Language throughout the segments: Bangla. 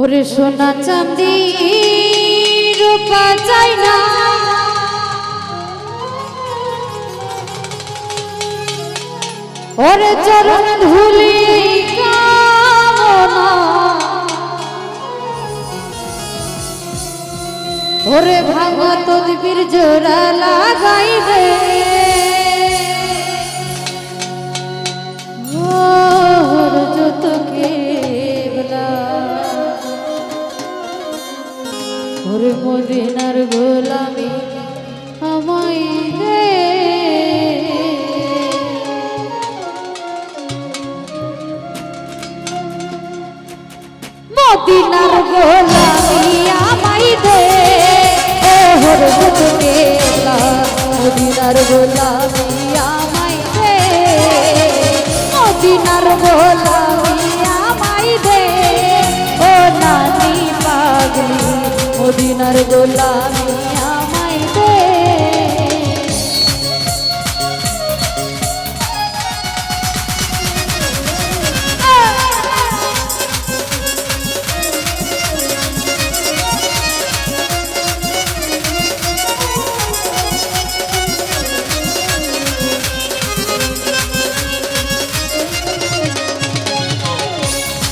ওরে সোনা চাঁদি রূপা চাই না। ওরে চরণ ধুলি ওরে ভাঙা তদবির জোড়া লাগাই মদিনার গোলামি আমায় দে মদিনার গোলামি আমায় দে ওহর বুকে মদিনার গোলামি আমায় দে মদিনার গোলামি মদিনার গোলামি।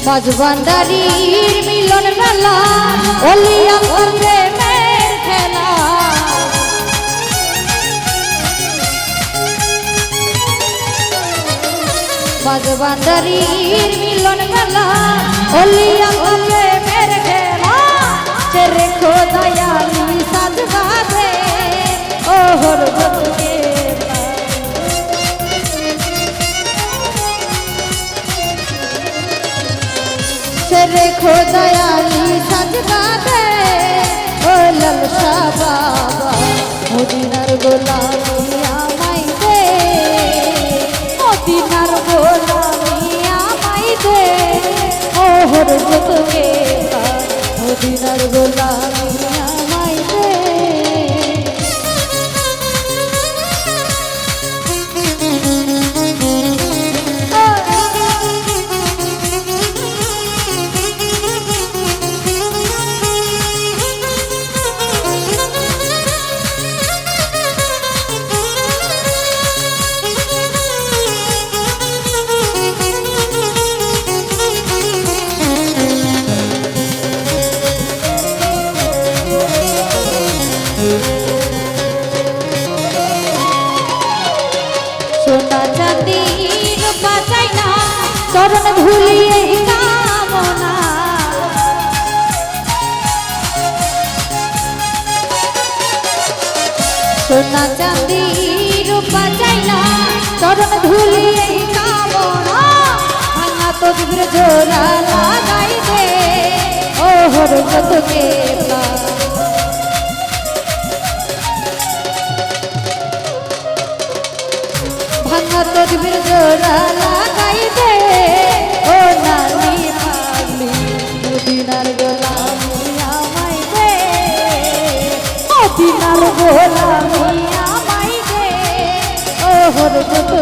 মাঝবান্ডারির মিলন মেলা অলিয়া প্রেমের খেলা। মাঝবান্ডারির মিলন মেলা অলি প্রেমের মদিনার গোলামি আমাই দে মদিনার গোলামি আমাই দে ওহর যতকে মদিনার গোলামি সোনা চাঁদি রূপা চাই না, চরণ ধুলিয়ে কামনা। সোনা চাঁদি রূপা চাই না, চরণ ধুলিয়ে কামনা। ভাঙা তো জোড়া লাগাই ও হর যত কেলা তদবির জোড়া লাগাই দে ও নানি পাগলি, মদিনার গোলামি আমায় দে মদিনার গোলামি আমায় দে ও হর যত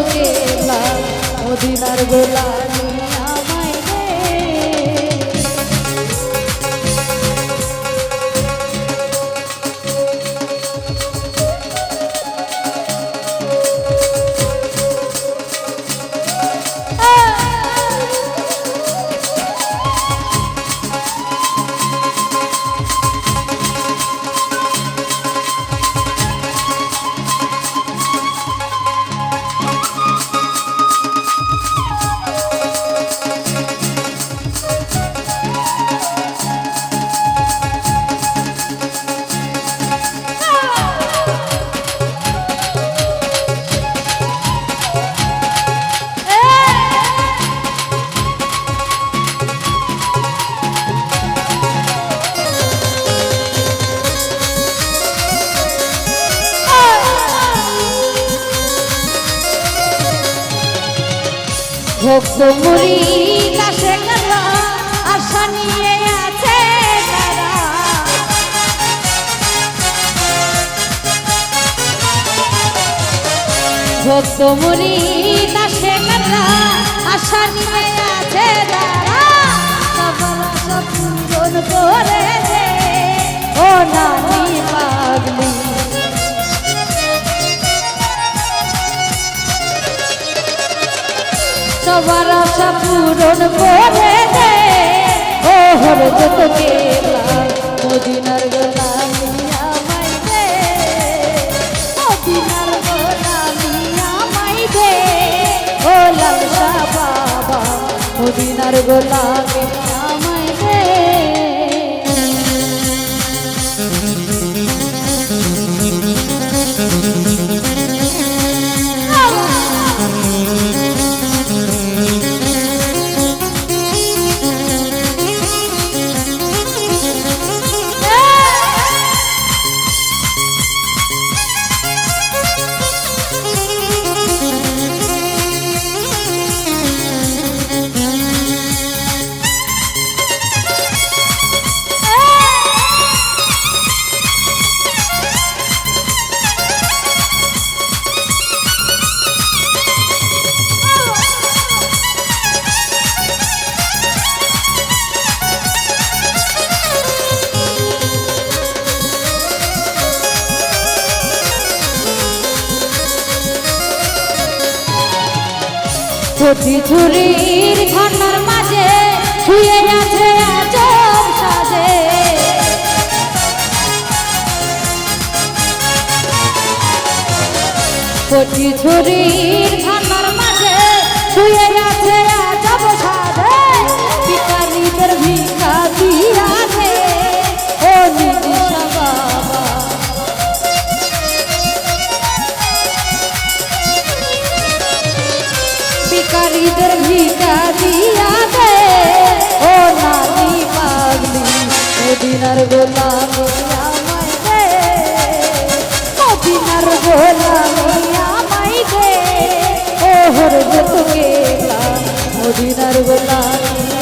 ভক্ত দাসে কারা আশা নিয়ে আছে তারা। মুড়ি দাসে কারা আসমানে আছে দাঁড়া সবার আশা করে সবার আশা পূরণ করে দে। ও হরে যত মদিনার গোলামিয়া মাই দে। মদিনার গোলামিয়া মাই দে। ও লাল বাবা, মদিনার গোলামি ছুটি ঝুলির ঘনার মাঝে শুয়ে আছে সাজে। ছুটি ঝুলির ঘনার মাঝে শুয়ে আছে ভিকারীদের ভিকা দিয়া দে। ও নানি পাগলি, মদিনার গোলামি আমায় দে। মদিনার ও হর গেলা মদিনার গোলামি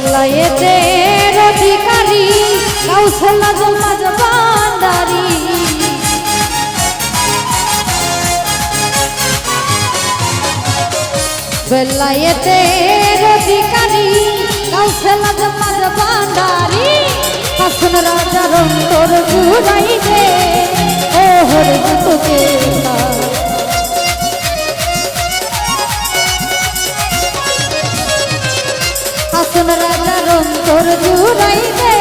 বেলায়েতের অধিকারী কাউসলা জমাজ বান্দারি বেলায়েতের অধিকারী কাউসলা জমাজ বান্দারি হাসন রাজার অন্তর জুড়াই দে ও হরে তোকে অন্তর জুড়াই দে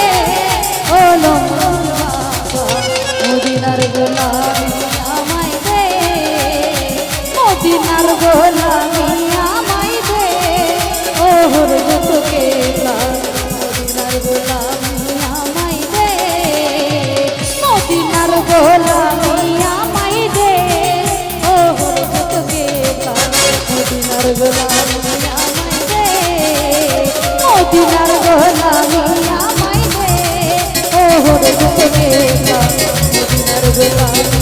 ও মদিনার গোলামি আমায় দে। মদিনার গোলামি গোপনে মদিনার বেলা